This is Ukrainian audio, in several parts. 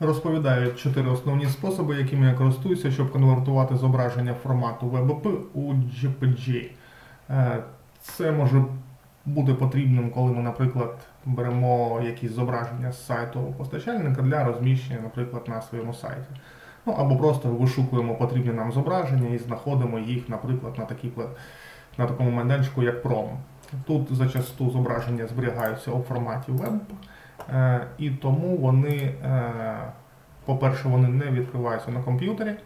розповідає чотири основні способи, якими я користуюся, щоб конвертувати зображення формату WebP у JPG. Е, Це може бути потрібним, коли ми, наприклад, беремо якісь зображення з сайту постачальника для розміщення, наприклад, на своєму сайті. Ну або просто вишукуємо потрібні нам зображення і знаходимо їх, наприклад, на, такій, на такому майданчику, як Prom. Тут зачасту зображення зберігаються у форматі web, е, і тому вони, е, по-перше, вони не відкриваються на комп'ютері.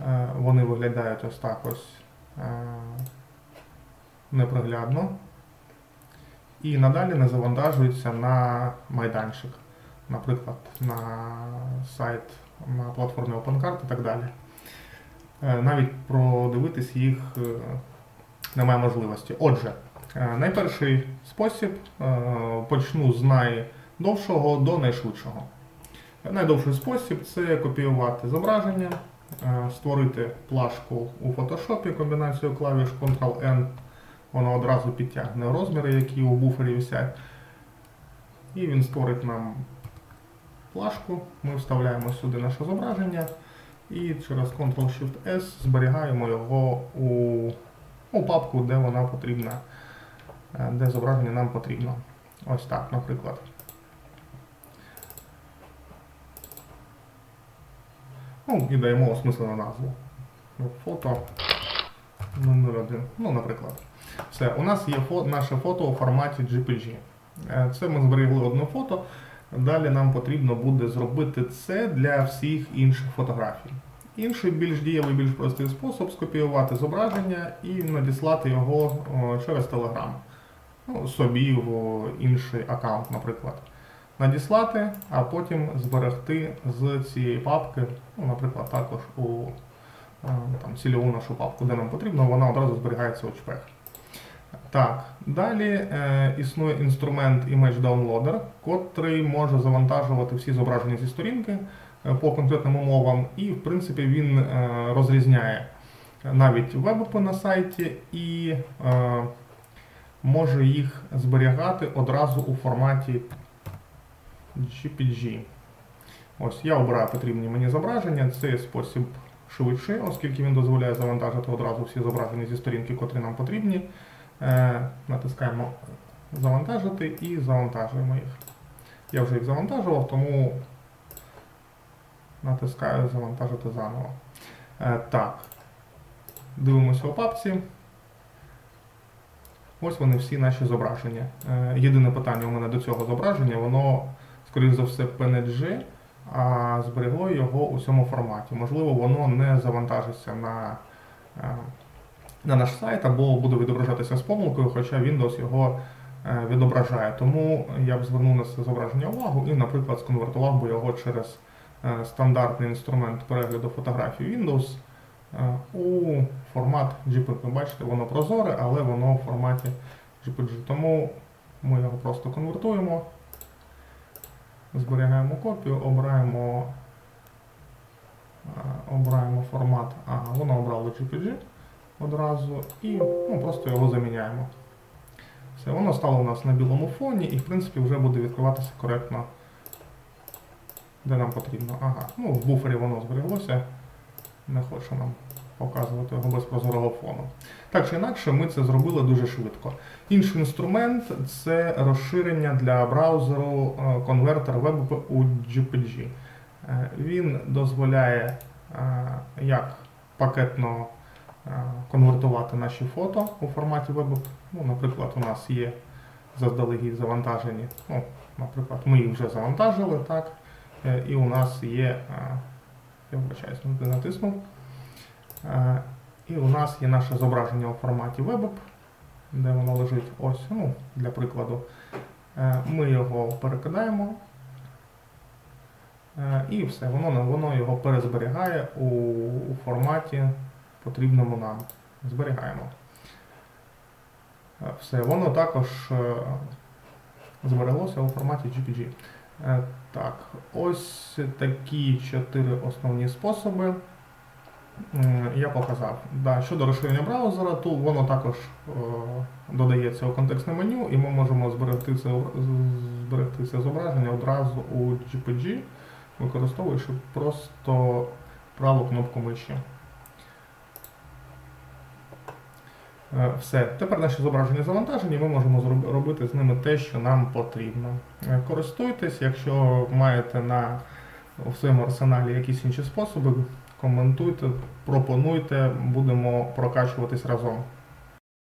Е, Вони виглядають ось так ось е, неприглядно. І надалі не завантажуються на майданчик, наприклад, на сайт на платформі OpenCart і так далі. Е, Навіть продивитись їх е, немає можливості. Отже, е, найперший спосіб е, почну з найдовшого до найшвидшого. Найдовший спосіб це копіювати зображення, е, створити плашку у фотошопі комбінацією клавіш Ctrl-N. Воно одразу підтягне розміри, які у буфері висять. І він створить нам плашку. Ми вставляємо сюди наше зображення і через Ctrl-Shift-S зберігаємо його у, у папку, де вона потрібна, е, де зображення нам потрібно. Ось так, наприклад. Ну, і даємо осмислену назву. Фото номер 1. Ну, наприклад. Все, у нас є фо- наше фото у форматі JPG. Е, Це ми зберегли одне фото. Далі нам потрібно буде зробити це для всіх інших фотографій. Інший більш дієвий, більш простий спосіб скопіювати зображення і надіслати його через Telegram. Собі в інший аккаунт, наприклад. Надіслати, а потім зберегти з цієї папки, ну, наприклад, також у е, там, цільову нашу папку, де нам потрібно, вона одразу зберігається у чпех. Так, далі е, існує інструмент Image Downloader, котрий може завантажувати всі зображення зі сторінки е, по конкретним умовам, і в принципі він е, розрізняє навіть веб на сайті і е, може їх зберігати одразу у форматі JPG. Ось я обираю потрібні мені зображення. Це спосіб швидший, оскільки він дозволяє завантажити одразу всі зображення зі сторінки, котрі нам потрібні. Е, натискаємо завантажити і завантажуємо їх. Я вже їх завантажував, тому натискаю завантажити заново. Е, так. Дивимося у папці. Ось вони всі наші зображення. Е, єдине питання у мене до цього зображення, воно, скоріш за все, PNG, а зберегло його у цьому форматі. Можливо, воно не завантажиться на, е, на наш сайт або буде відображатися з помилкою, хоча Windows його е, відображає. Тому я б звернув на це зображення увагу і, наприклад, сконвертував би його через стандартний інструмент перегляду фотографій Windows у формат. Ви бачите, воно прозоре, але воно в форматі JPG. Тому ми його просто конвертуємо, зберігаємо копію, обираємо, е, обираємо формат. Ага, воно обрало JPG одразу і ну, просто його заміняємо. Все, воно стало у нас на білому фоні і в принципі вже буде відкриватися коректно, де нам потрібно. Ага, ну в буфері воно збереглося. Не хочу нам показувати його без прозорого фону. Так чи інакше, ми це зробили дуже швидко. Інший інструмент це розширення для браузеру е, конвертер WebP у JPG. Е, Він дозволяє е, як пакетно конвертувати наші фото у форматі WebP. Ну, наприклад, у нас є заздалегідь завантажені. Ну, наприклад, ми їх вже завантажили, так? І у нас є. Я вибачаюсь, не натиснув. Е, І у нас є наше зображення у форматі WebApp, де воно лежить ось, ну, для прикладу. Е, Ми його перекидаємо. Е, І все, воно, воно його перезберігає у, у форматі потрібному нам. Зберігаємо. Все, воно також збереглося у форматі JPG. Е, Так, ось такі чотири основні способи. Я показав. Да, щодо розширення браузера, то воно також е, додається у контекстне меню, і ми можемо зберегти це, зберегти це зображення одразу у JPG. використовуючи просто праву кнопку миші. Е, Все, тепер наші зображення завантажені, ми можемо робити з ними те, що нам потрібно. Е, Користуйтесь, якщо маєте на в своєму арсеналі якісь інші способи, коментуйте, пропонуйте, будемо прокачуватись разом.